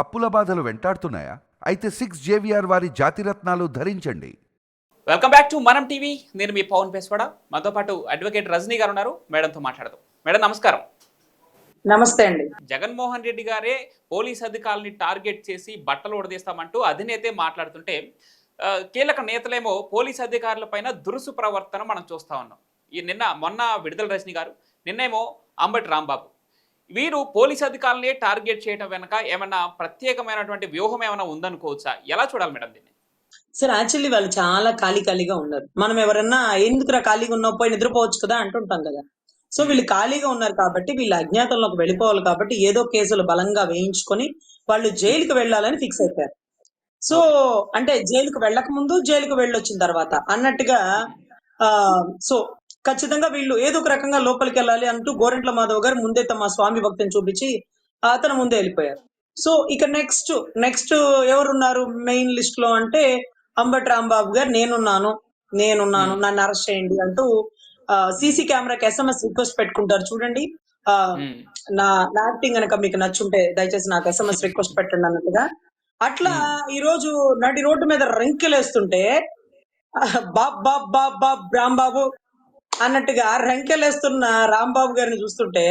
అప్పుల బాధలు వెంటాడుతున్నాయా? అయితే సిక్స్ జేవిఆర్ వారి జాతిరత్నాలు ధరించండి. Welcome back to Manam TV. నేను మీ పవన్ పేస్వాడ మాతో పాటు అడ్వకేట్ రజనీ గారు ఉన్నారు. మేడంతో మాట్లాడదాం. మేడం నమస్కారం. నమస్తే అండి. జగన్మోహన్ రెడ్డి గారే పోలీస్ అధికారులని టార్గెట్ చేసి బట్టలు ఉడదీస్తామంటూ అధినేతే మాట్లాడుతుంటే కీలక నేతలేమో పోలీస్ అధికారుల పైన దురుసు ప్రవర్తన మనం చూస్తా ఉన్నాం. ఈ నిన్న మొన్న విడుదల రజనీ గారు నిన్నేమో అంబటి రాంబాబు. వీరు పోలీస్ అధికారులని టార్గెట్ చేయడం వెనక ఏమైనా ప్రత్యేకమైనటువంటి వ్యూహం ఏమైనా ఉందనుకోవచ్చా? ఎలా చూడాలి మేడం దీన్ని? సార్ యాక్చువల్లీ వాళ్ళు చాలా ఖాళీ ఖాళీగా ఉన్నారు. మనం ఎవరన్నా ఎందుకురా ఖాళీగా ఉన్నావు పోయి నిద్రపోవచ్చు కదా అంటుంటాం కదా. సో వీళ్ళు ఖాళీగా ఉన్నారు కాబట్టి వీళ్ళు అజ్ఞాతంలోకి వెళ్ళిపోవాలి కాబట్టి ఏదో కేసులు బలంగా వేయించుకొని వాళ్ళు జైలుకి వెళ్ళాలని ఫిక్స్ అయిపోయారు. సో అంటే జైలుకు వెళ్ళక ముందు జైలుకు వెళ్ళొచ్చిన తర్వాత అన్నట్టుగా ఆ సో ఖచ్చితంగా వీళ్ళు ఏదో ఒక రకంగా లోపలికి వెళ్ళాలి అంటూ గోరెంట్ల మాధవ్ గారు ముందే తమ స్వామి భక్తిని చూపించి అతను ముందే వెళ్ళిపోయారు. సో ఇక నెక్స్ట్ నెక్స్ట్ ఎవరున్నారు మెయిన్ లిస్ట్లో అంటే అంబటి రాంబాబు గారు నేనున్నాను నేనున్నాను నన్ను అరెస్ట్ చేయండి అంటూ సీసీ కెమెరాకి ఎస్ఎంఎస్ రిక్వెస్ట్ పెట్టుకుంటారు చూడండి. నా నా యాక్టింగ్ కనుక మీకు నచ్చుంటే దయచేసి నాకు ఎస్ఎంఎస్ రిక్వెస్ట్ పెట్టండి అన్నట్టుగా. అట్లా ఈ రోజు నడి రోడ్డు మీద రంకెలేస్తుంటే Bob Bob Bob Bob Rambabu అన్నట్టుగా రంకెలేస్తున్న రాంబాబు గారిని చూస్తుంటే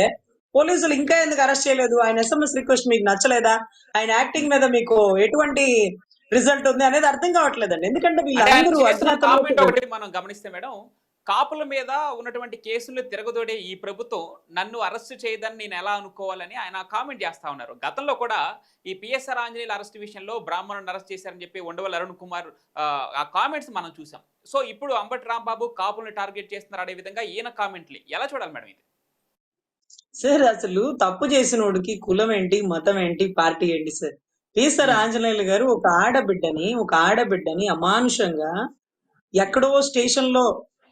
పోలీసులు ఇంకా ఎందుకు అరెస్ట్ చేయలేదు? ఆయన ఎస్ఎంఎస్ రిక్వెస్ట్ మీకు నచ్చలేదా? ఆయన యాక్టింగ్ మీద మీకు ఎటువంటి రిజల్ట్ ఉంది అనేది అర్థం కావట్లేదండి. ఎందుకంటే వీళ్ళందరూ మనం గమనిస్తే మేడం కాపుల మీద ఉన్నటువంటి కేసులు తిరగదోడే ఈ ప్రభుత్వం నన్ను అరెస్ట్ చేయదని నేను ఎలా అనుకోవాలని ఆయన కామెంట్ చేస్తా ఉన్నారు. గతంలో కూడా ఈ పిఎస్ఆర్ ఆంజనేయుల అరెస్ట్ విషయంలో బ్రాహ్మణుని అరెస్ట్ చేశారని చెప్పి ఉండవల్ అరుణ్ కుమార్ ఆ, కామెంట్స్ మనం చూసాం. సో ఇప్పుడు అంబటి రాంబాబు కాపుల్ని టార్గెట్ చేస్తున్నారు అనే విధంగా ఈయన కామెంట్లు ఎలా చూడాలి మేడం ఇది? సార్ అసలు తప్పు చేసినోడికి కులం ఏంటి మతం ఏంటి పార్టీ ఏంటి సార్? పిఎస్ఆర్ ఆంజనేయులు గారు ఒక ఆడబిడ్డని ఒక ఆడబిడ్డని అమానుషంగా ఎక్కడో స్టేషన్లో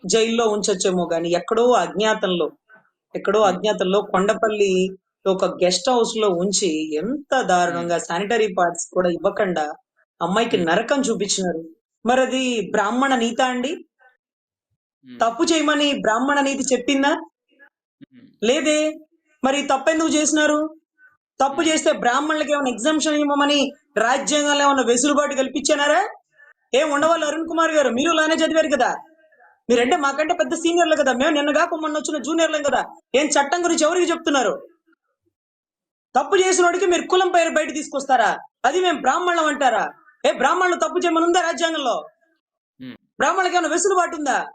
జైల్లో ఉంచొచ్చేమో గాని ఎక్కడో అజ్ఞాతంలో ఎక్కడో అజ్ఞాతంలో కొండపల్లి ఒక గెస్ట్ హౌస్లో ఉంచి ఎంత దారుణంగా శానిటరీ పార్ట్స్ కూడా ఇవ్వకుండా అమ్మాయికి నరకం చూపించినారు. మరి అది బ్రాహ్మణ నీత అండి? తప్పు చేయమని బ్రాహ్మణ నీతి చెప్పిందా? లేదే. మరి తప్పెందుకు చేసినారు? తప్పు చేస్తే బ్రాహ్మణులకి ఏమైనా ఎగ్జామ్షన్ ఇవ్వమని రాజ్యాంగంలో ఏమైనా వెసులుబాటు కల్పించానారా? ఏం ఉండవాలి అరుణ్ కుమార్ గారు? మీరు ఇలానే చదివారు కదా. మీరంటే మాకంటే పెద్ద సీనియర్లు కదా. మేము నిన్న కాక మొన్న వచ్చిన జూనియర్లం కదా. ఏం చట్టం గురించి ఎవరికి చెప్తున్నారు? తప్పు చేసినోడికి మీరు కులం పేరు బయట తీసుకొస్తారా? అది మేము బ్రాహ్మణులం అంటారా? ఏ బ్రాహ్మణులు తప్పు చేయమని ఉందా రాజ్యాంగంలో? బ్రాహ్మణులకి ఏమైనా వెసులుబాటు ఉందా?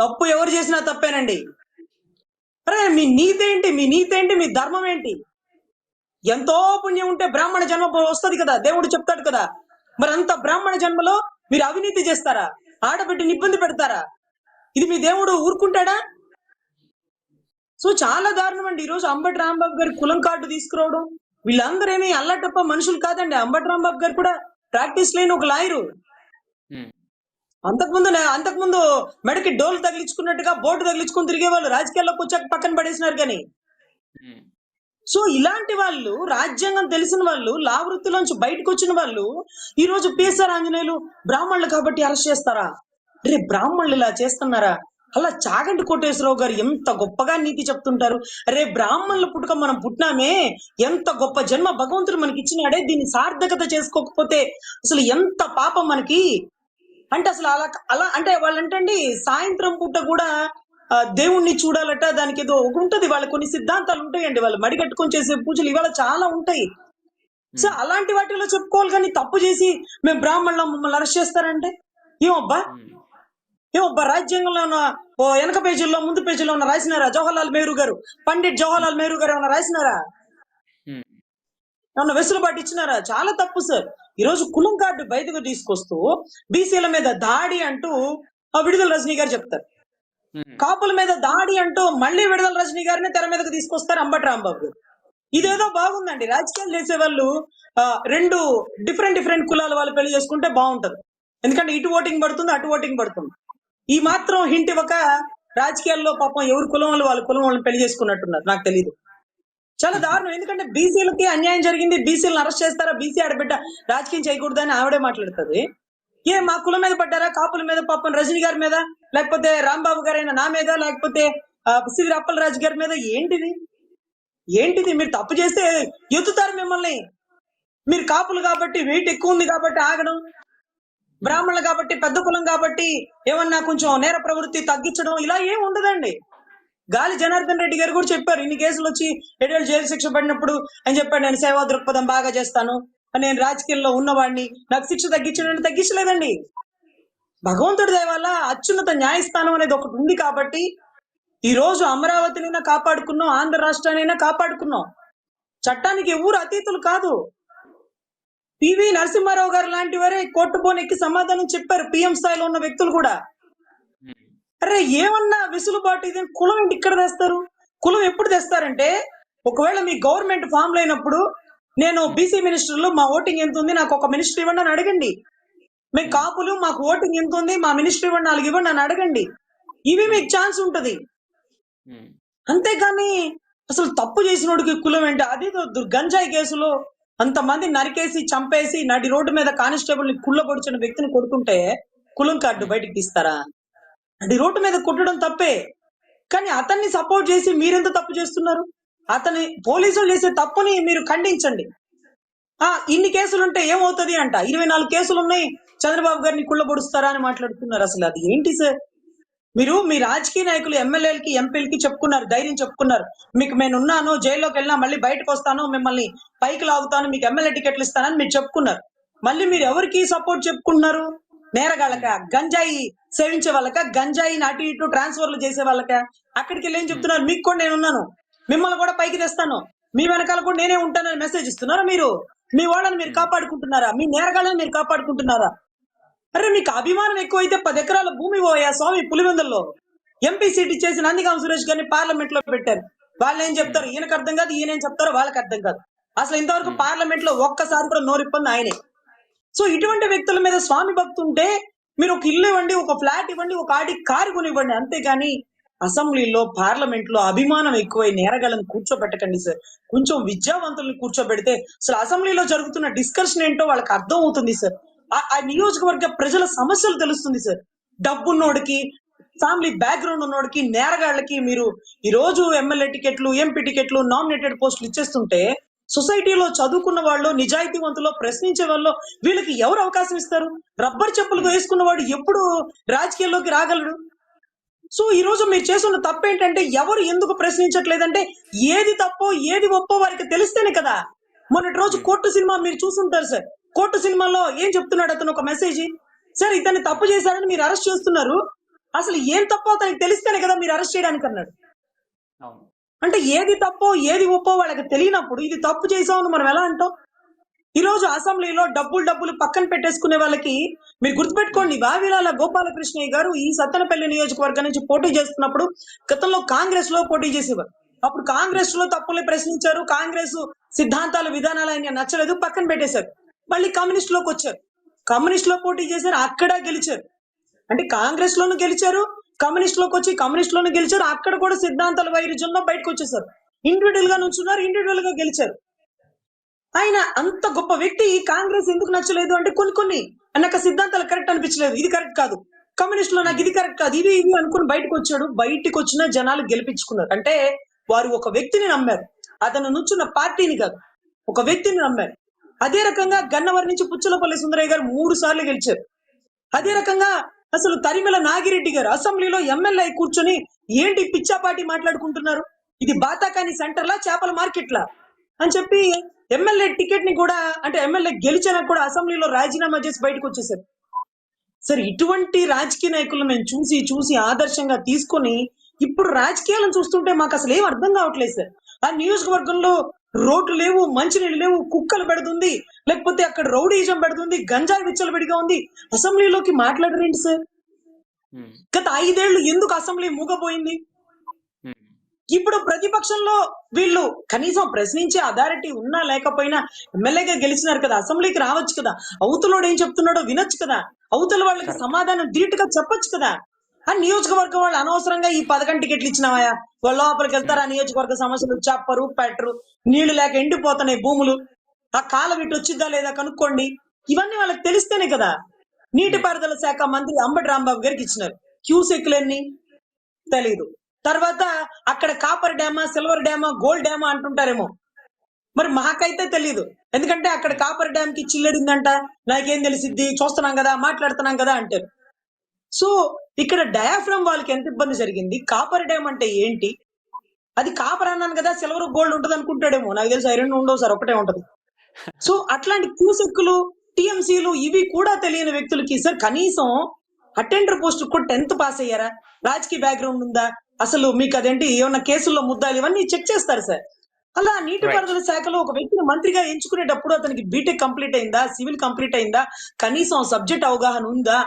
తప్పు ఎవరు చేసినా తప్పేనండి. అరే మీ నీతి ఏంటి? మీ నీతి ఏంటి? మీ ధర్మం ఏంటి? ఎంతో పుణ్యం ఉంటే బ్రాహ్మణ జన్మ వస్తుంది కదా. దేవుడు చెప్తాడు కదా. మరి అంత బ్రాహ్మణ జన్మలో మీరు అవినీతి చేస్తారా? ఆడబిడ్డని ఇబ్బంది పెడతారా? ఇది మీ దేవుడు ఊరుకుంటాడా? సో చాలా దారుణం అండి ఈరోజు అంబటి రాంబాబు గారి కులం కార్డు తీసుకురావడం. వీళ్ళందరూ ఏమి అల్లటప్ప మనుషులు కాదండి. అంబటి రాంబాబు గారు కూడా ప్రాక్టీస్ లేని ఒక లాయరు. అంతకుముందు అంతకుముందు మెడకి డోలు తగిలించుకున్నట్టుగా బోటు తగిలించుకుని తిరిగేవాళ్ళు రాజకీయాల్లోకి వచ్చాక పక్కన పడేసినారు కానీ. సో ఇలాంటి వాళ్ళు రాజ్యాంగం తెలిసిన వాళ్ళు లా వృత్తిలోంచి బయటకు వచ్చిన వాళ్ళు ఈ రోజు పిఎస్ఆర్ ఆంజనేయులు బ్రాహ్మణులు కాబట్టి అరెస్ట్ చేస్తారా? రే బ్రాహ్మణులు ఇలా చేస్తున్నారా? అలా చాగంటి కోటేశ్వరరావు గారు ఎంత గొప్పగా నీతి చెప్తుంటారు. అరే బ్రాహ్మణుల పుట్టుక మనం పుట్టినామే. ఎంత గొప్ప జన్మ భగవంతుడు మనకి ఇచ్చినాడే దీన్ని సార్థకత చేసుకోకపోతే అసలు ఎంత పాపం మనకి? అంటే అసలు అలా అలా అంటే వాళ్ళంటండి సాయంత్రం పూట కూడా దేవుణ్ణి చూడాలట దానికి ఏదో ఒక ఉంటది. వాళ్ళ కొన్ని సిద్ధాంతాలు ఉంటాయండి. వాళ్ళు మడి కట్టుకొని చేసే పూజలు ఇవాళ చాలా ఉంటాయి. సో అలాంటి వాటిలో చెప్పుకోవాలి కానీ తప్పు చేసి మేము బ్రాహ్మణులం మమ్మల్ని అరెస్ట్ చేస్తారంటే ఏమబ్బా ఏమబ్బా రాజ్యాంగంలో ఉన్న ఓ వెనక పేజీల్లో ముందు పేజీలో ఉన్న రాసినారా? జవహర్లాల్ నెహ్రూ గారు? పండిట్ జవహర్లాల్ నెహ్రూ గారు ఏమైనా రాసినారా? ఏమన్నా వెసులుబాటు ఇచ్చినారా? చాలా తప్పు సార్. ఈ రోజు కులం కార్డు బయటకు తీసుకొస్తూ బీసీల మీద దాడి అంటూ ఆ విడుదల రజనీ గారు చెప్తారు. కాపుల మీద దాడి అంటూ మళ్ళీ విడుదల రజనీ గారిని తెర మీదకు తీసుకొస్తారు అంబటి రాంబాబు. గారు ఇదేదో బాగుందండి. రాజకీయాలు చేసే వాళ్ళు రెండు డిఫరెంట్ డిఫరెంట్ కులాల వాళ్ళు పెళ్ళి చేసుకుంటే బాగుంటది. ఎందుకంటే ఇటు ఓటింగ్ పడుతుంది అటు ఓటింగ్ పడుతుంది. ఈ మాత్రం హింట్ ఇవ్వక రాజకీయాల్లో పాపం ఎవరి కులం వాళ్ళు వాళ్ళ కులం వాళ్ళని పెళ్ళి చేసుకున్నట్టున్నారు. నాకు తెలియదు చాలా దారుణం. ఎందుకంటే బీసీలకి అన్యాయం జరిగింది. బీసీలను అరెస్ట్ చేస్తారా? బీసీ ఆడబిడ్డ రాజకీయం చేయకూడదని ఆవిడే మాట్లాడుతుంది. ఏ మా కులం మీద పడ్డారా? కాపుల మీద పాపం రజనీ గారి మీద లేకపోతే రాంబాబు గారైన నా మీద లేకపోతే ఆ, సిరి అప్పలరాజు గారి మీద ఏంటిది? ఏంటిది? మీరు తప్పు చేస్తే ఎత్తుతారు మిమ్మల్ని. మీరు కాపులు కాబట్టి వెయిట్ ఎక్కువ ఉంది కాబట్టి ఆగడం. బ్రాహ్మణులు కాబట్టి పెద్ద కులం కాబట్టి ఏమన్నా కొంచెం నేర ప్రవృత్తి తగ్గించడం ఇలా ఏం ఉండదండి. గాలి జనార్దన్ రెడ్డి గారు కూడా చెప్పారు ఇన్ని కేసులు వచ్చి ఏడేళ్ళు జైలు శిక్ష పడినప్పుడు అని చెప్పాడు నేను సేవా దృక్పథం బాగా చేస్తాను. నేను రాజకీయాల్లో ఉన్నవాడిని. నాకు శిక్ష తగ్గించడం తగ్గించలేదండి. భగవంతుడి దయ వల్ల అత్యున్నత న్యాయస్థానం అనేది ఒకటి ఉంది కాబట్టి ఈ రోజు అమరావతినైనా కాపాడుకున్నాం ఆంధ్ర రాష్ట్రాన్నైనా కాపాడుకున్నాం. చట్టానికి ఎవరు అతీతులు కాదు. పివి నరసింహారావు గారు లాంటి వారే కోర్టు బోనెక్కి సమాధానం చెప్పారు పిఎం స్థాయిలో ఉన్న వ్యక్తులు కూడా. అరే ఏమన్నా వెసులుబాటు ఇది కులం ఏంటి ఇక్కడ తెస్తారు? కులం ఎప్పుడు తెస్తారంటే ఒకవేళ మీ గవర్నమెంట్ ఫామ్ లేనప్పుడు నేను బీసీ మినిస్టర్లు మా ఓటింగ్ ఎంత ఉంది నాకు ఒక మినిస్టర్ ఇవ్వండి అని అడగండి. మేము కాపులు మాకు ఓటింగ్ ఎంత ఉంది మా మినిస్టర్ ఇవ్వండి నాలుగు ఇవ్వండి అని అడగండి. ఇవి మీకు ఛాన్స్ ఉంటది. ఉమ్, అంతేగాని అసలు తప్పు చేసినోడికి కులం ఏంటి? అది గంజాయి కేసులో అంతమంది నరికేసి చంపేసి నడి రోడ్డు మీద కానిస్టేబుల్ని కుళ్ళబొడిచిన వ్యక్తిని కొడుకుంటే కులం కార్డు బయటికి తీస్తారా? నడి రోడ్డు మీద కొట్టడం తప్పే. కానీ అతన్ని సపోర్ట్ చేసి మీరెంత తప్పు చేస్తున్నారు? అతని పోలీసులు చేసే తప్పుని మీరు ఖండించండి. ఆ ఇన్ని కేసులు ఉంటే ఏమవుతది అంట. ఇరవై నాలుగు కేసులు ఉన్నాయి చంద్రబాబు గారిని కుళ్ళబొడుస్తారా అని మాట్లాడుతున్నారు అసలు. అది ఏంటి సార్? మీరు మీ రాజకీయ నాయకులు ఎమ్మెల్యేలకి ఎంపీలకి చెప్పుకున్నారు ధైర్యం చెప్పుకున్నారు. మీకు నేను ఉన్నాను జైల్లోకి వెళ్ళినా మళ్ళీ బయటకు వస్తాను మిమ్మల్ని పైకి లాగుతాను మీకు ఎమ్మెల్యే టికెట్లు ఇస్తానని మీరు చెప్పుకున్నారు. మళ్ళీ మీరు ఎవరికి సపోర్ట్ చెప్పుకుంటున్నారు? నేరగాళ్ళక? గంజాయి సేవించే వాళ్ళక? గంజాయిని అటు ఇటు ట్రాన్స్ఫర్లు చేసే వాళ్ళక? అక్కడికి వెళ్ళి ఏం చెప్తున్నారు? మీకు కూడా నేను ఉన్నాను. మిమ్మల్ని కూడా పైకి తెస్తాను. మీ వెనకాల కూడా నేనే ఉంటానని మెసేజ్ ఇస్తున్నారా మీరు? మీ వాళ్ళని మీరు కాపాడుకుంటున్నారా? మీ నేరగాళ్ళని మీరు కాపాడుకుంటున్నారా? అరే మీకు అభిమానం ఎక్కువైతే పది ఎకరాల భూమి పోయా స్వామి పులివెందుల్లో? ఎంపీ సీట్ ఇచ్చేసి నందిగాం సురేష్ గారిని పార్లమెంట్లో పెట్టారు. వాళ్ళు ఏం చెప్తారు? ఈయనకు అర్థం కాదు ఈయన ఏం చెప్తారో వాళ్ళకి అర్థం కాదు. అసలు ఇంతవరకు పార్లమెంట్లో ఒక్కసారి కూడా నోరిప్పంది ఆయనే. సో ఇటువంటి వ్యక్తుల మీద స్వామి భక్తి ఉంటే మీరు ఒక ఇల్లు ఇవ్వండి ఒక ఫ్లాట్ ఇవ్వండి ఒక ఆడి కారు కొనివ్వండి. అంతేగాని అసెంబ్లీలో పార్లమెంట్లో అభిమానం ఎక్కువై నేరగాళ్ళని కూర్చోబెట్టకండి సార్. కొంచెం విద్యావంతుల్ని కూర్చోబెడితే అసలు అసెంబ్లీలో జరుగుతున్న డిస్కషన్ ఏంటో వాళ్ళకి అర్థం అవుతుంది సార్. ఆ- నియోజకవర్గ ప్రజల సమస్యలు తెలుస్తుంది సార్. డబ్బున్నోడికి ఫ్యామిలీ బ్యాక్గ్రౌండ్ ఉన్నోడికి నేరగాళ్ళకి మీరు ఈ రోజు ఎమ్మెల్యే టికెట్లు ఎంపీ టికెట్లు నామినేటెడ్ పోస్టులు ఇచ్చేస్తుంటే సొసైటీలో చదువుకున్న వాళ్ళు నిజాయితీవంతులు ప్రశ్నించే వాళ్ళు వీళ్ళకి ఎవరు అవకాశం ఇస్తారు? రబ్బర్ చెప్పులు వేసుకున్న వాడు ఎప్పుడు రాజకీయాల్లోకి రాగలడు? సో ఈ రోజు మీరు చేస్తున్న తప్పు ఏంటంటే ఎవరు ఎందుకు ప్రశ్నించట్లేదంటే ఏది తప్పో ఏది ఒప్పో వారికి తెలిస్తేనే కదా. మొన్నటి రోజు కోర్టు సినిమా మీరు చూసుంటారు సార్. కోర్టు సినిమాలో ఏం చెప్తున్నాడు అతను? ఒక మెసేజ్ సార్ ఇతన్ని తప్పు చేశారని మీరు అరెస్ట్ చేస్తున్నారు. అసలు ఏం తప్పో అతనికి తెలిస్తేనే కదా మీరు అరెస్ట్ చేయడానికి అన్నాడు. అంటే ఏది తప్పో ఏది ఒప్పో వాళ్ళకి తెలియనప్పుడు ఇది తప్పు చేసామని మనం ఎలా అంటాం? ఈ రోజు అసెంబ్లీలో డబ్బులు డబ్బులు పక్కన పెట్టేసుకునే వాళ్ళకి మీరు గుర్తుపెట్టుకోండి. వావిలాల గోపాలకృష్ణయ్య గారు ఈ సత్తెనపల్లి నియోజకవర్గం నుంచి పోటీ చేస్తున్నప్పుడు గతంలో కాంగ్రెస్లో పోటీ చేసేవారు. అప్పుడు కాంగ్రెస్లో తప్పుల్ని ప్రశ్నించారు. కాంగ్రెస్ సిద్ధాంతాలు విధానాలు ఆయన నచ్చలేదు. పక్కన పెట్టేశారు. మళ్ళీ కమ్యూనిస్ట్లోకి వచ్చారు. కమ్యూనిస్ట్లో పోటీ చేశారు అక్కడ గెలిచారు. అంటే కాంగ్రెస్ లోను గెలిచారు కమ్యూనిస్ట్లోకి వచ్చి కమ్యూనిస్ట్ లోను గెలిచారు అక్కడ కూడా సిద్ధాంతాల వైరుధ్యంలో బయటకు వచ్చేసారు. ఇండివిజువల్గా నుంచున్నారు ఇండివిజువల్గా గెలిచారు. ఆయన అంత గొప్ప వ్యక్తి ఈ కాంగ్రెస్ ఎందుకు నచ్చలేదు అంటే కొన్ని కొన్ని నాకు సిద్ధాంతాలు కరెక్ట్ అనిపించలేదు. ఇది కరెక్ట్ కాదు. కమ్యూనిస్ట్లో నాకు ఇది కరెక్ట్ కాదు. ఇది ఇది అనుకుని బయటకు వచ్చాడు. బయటకు వచ్చిన జనాలు గెలిపించుకున్నారు. అంటే వారు ఒక వ్యక్తిని నమ్మారు. అతను నుంచున్న పార్టీని కాదు. ఒక వ్యక్తిని నమ్మారు. అదే రకంగా గన్నవరం నుంచి పుచ్చలపల్లి సుందరయ్య గారు మూడు సార్లు గెలిచారు. అదే రకంగా అసలు తరిమల నాగిరెడ్డి గారు అసెంబ్లీలో ఎమ్మెల్యే కూర్చొని ఏంటి పిచ్చాపాటి మాట్లాడుకుంటున్నారు? ఇది బాతాకాని సెంటర్ లా చేపల మార్కెట్లా? అని చెప్పి ఎమ్మెల్యే టికెట్ని కూడా అంటే ఎమ్మెల్యే గెలిచినా కూడా అసెంబ్లీలో రాజీనామా చేసి బయటకు వచ్చేసారు. సార్ ఇటువంటి రాజకీయ నాయకులను మేము చూసి చూసి ఆదర్శంగా తీసుకొని ఇప్పుడు రాజకీయాలను చూస్తుంటే మాకు అసలు ఏం అర్థం కావట్లేదు సార్. ఆ నియోజకవర్గంలో రోడ్లు లేవు మంచినీళ్ళు లేవు కుక్కలు పెడుతుంది లేకపోతే అక్కడ రౌడీజం పెడుతుంది గంజాయి విచ్చలవిడిగా ఉంది. అసెంబ్లీలోకి మాట్లాడరేంటి సార్? గత ఐదేళ్ళు ఎందుకు అసెంబ్లీ మూగపోయింది ఇప్పుడు ప్రతిపక్షంలో వీళ్ళు కనీసం ప్రశ్నించే అథారిటీ ఉన్నా లేకపోయినా ఎమ్మెల్యేగా గెలిచినారు కదా అసెంబ్లీకి రావచ్చు కదా అవతలోడు ఏం చెప్తున్నాడో వినొచ్చు కదా అవతల వాళ్ళకి సమాధానం ధీటుగా చెప్పొచ్చు కదా. ఆ నియోజకవర్గం వాళ్ళు అనవసరంగా ఈ పథకం టికెట్లు ఇచ్చినావా? లోపలికి వెళ్తారు? ఆ నియోజకవర్గ సమస్యలు చెప్పరు పెట్టరు నీళ్ళు లేక ఎండిపోతున్నాయి భూములు. ఆ కాలం ఇటు వచ్చిద్దా లేదా కనుక్కోండి. ఇవన్నీ వాళ్ళకి తెలిస్తేనే కదా. నీటిపారుదల శాఖ మంత్రి అంబటి రాంబాబు గారికి ఇచ్చినారు. క్యూసెక్లన్నీ తెలీదు. తర్వాత అక్కడ కాపర్ డ్యామా సిల్వర్ డ్యామా గోల్డ్ డ్యామా అంటుంటారేమో. మరి మాకైతే తెలియదు ఎందుకంటే అక్కడ కాపర్ డ్యామ్కి చిల్లడిందంట. నాకేం తెలిసిద్ది? చూస్తున్నాం కదా మాట్లాడుతున్నాం కదా అంటారు. సో ఇక్కడ డయాఫ్రమ్ వాళ్ళకి ఎంత ఇబ్బంది జరిగింది? కాపర్ డ్యామ్ అంటే ఏంటి? అది కాపర్ అన్నాను కదా సిల్వర్ గోల్డ్ ఉంటది అనుకుంటాడేమో. నాకు తెలిసి ఐరన్ ఉండవు సార్ ఒకటే ఉంటది. సో అట్లాంటి క్యూసెక్కులు టీఎంసీలు ఇవి కూడా తెలియని వ్యక్తులకి సార్ కనీసం అటెండర్ పోస్ట్ కూడా టెన్త్ పాస్ అయ్యారా? రాజకీయ బ్యాక్గ్రౌండ్ ఉందా? అసలు మీకు అదేంటి ఏమన్నా కేసుల్లో ముద్దాలు ఇవన్నీ చెక్ చేస్తారు సార్. అలా నీటిపారుదల శాఖలో ఒక వ్యక్తిని మంత్రిగా ఎంచుకునేటప్పుడు అతనికి బీటెక్ కంప్లీట్ అయిందా? సివిల్ కంప్లీట్ అయిందా? కనీసం సబ్జెక్ట్ అవగాహన ఉందా?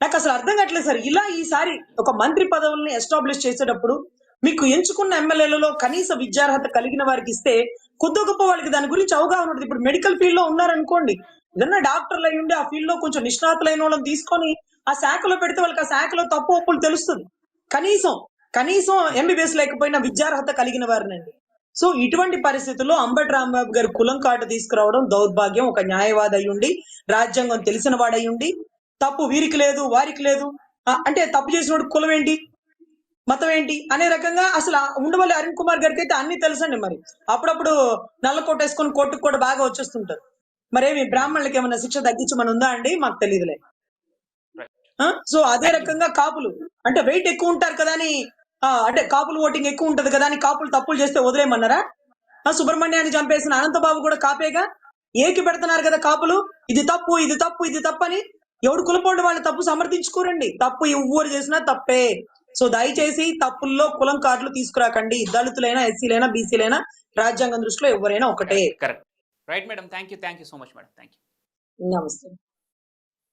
నాకు అసలు అర్థం కావట్లేదు సార్. ఇలా ఈసారి ఒక మంత్రి పదవుల్ని ఎస్టాబ్లిష్ చేసేటప్పుడు మీకు ఎంచుకున్న ఎమ్మెల్యేలలో కనీస విద్యార్హత కలిగిన వారికి ఇస్తే కొద్ది గొప్ప వాళ్ళకి దాని గురించి అవగాహన ఉంటుంది. ఇప్పుడు మెడికల్ ఫీల్డ్లో ఉన్నారనుకోండి ఏదన్నా డాక్టర్లు అయి ఉండి ఆ ఫీల్డ్లో కొంచెం నిష్ణాతులైన వాళ్ళని తీసుకొని ఆ శాఖలో పెడితే వాళ్ళకి ఆ శాఖలో తప్పు ఒప్పులు తెలుస్తుంది. కనీసం కనీసం ఎంబీబీఎస్ లేకపోయినా విద్యార్హత కలిగిన వారినండి. సో ఇటువంటి పరిస్థితుల్లో అంబటి రాంబాబు గారి కులం కాట తీసుకురావడం దౌర్భాగ్యం. ఒక న్యాయవాది అయ్యుండి రాజ్యాంగం తెలిసిన వాడయ్యుండి తప్పు వీరికి లేదు వారికి లేదు. అంటే తప్పు చేసినోడు కులం ఏంటి? మతం ఏంటి? అనే రకంగా అసలు ఉండవల్లి అరుణ్ కుమార్ గారికి అయితే అన్ని తెలుసండి మరి. అప్పుడప్పుడు నల్ల కోట వేసుకొని కోర్టుకు కూడా బాగా వచ్చేస్తుంటారు. మరేమి బ్రాహ్మణులకి ఏమైనా శిక్ష తగ్గించమని ఉందా అండి? మాకు తెలియదులే ఆ? సో అదే రకంగా కాపులు. అంటే వెయిట్ ఎక్కువ ఉంటారు కదా అని అంటే కాపులు ఓటింగ్ ఎక్కువ ఉంటది కదా అని కాపులు తప్పులు చేస్తే వదిలేయమన్నారా? సుబ్రహ్మణ్యాన్ని చంపేసిన అనంతబాబు కూడా కాపేగా? ఏకి పెడుతున్నారు కదా కాపులు? ఇది తప్పు ఇది తప్పు ఇది తప్పు అని ఎవడు కులపోండి వాళ్ళు తప్పు సమర్థించుకోరండి. తప్పు ఎవరు చేసినా తప్పే. సో దయచేసి తప్పుల్లో కులం కార్డులు తీసుకురాకండి. దళితులైనా ఎస్సీలైనా బీసీలైనా రాజ్యాంగం దృష్టిలో ఎవరైనా ఒకటే. Correct right madam thank you thank you so much madam thank you నమస్తే.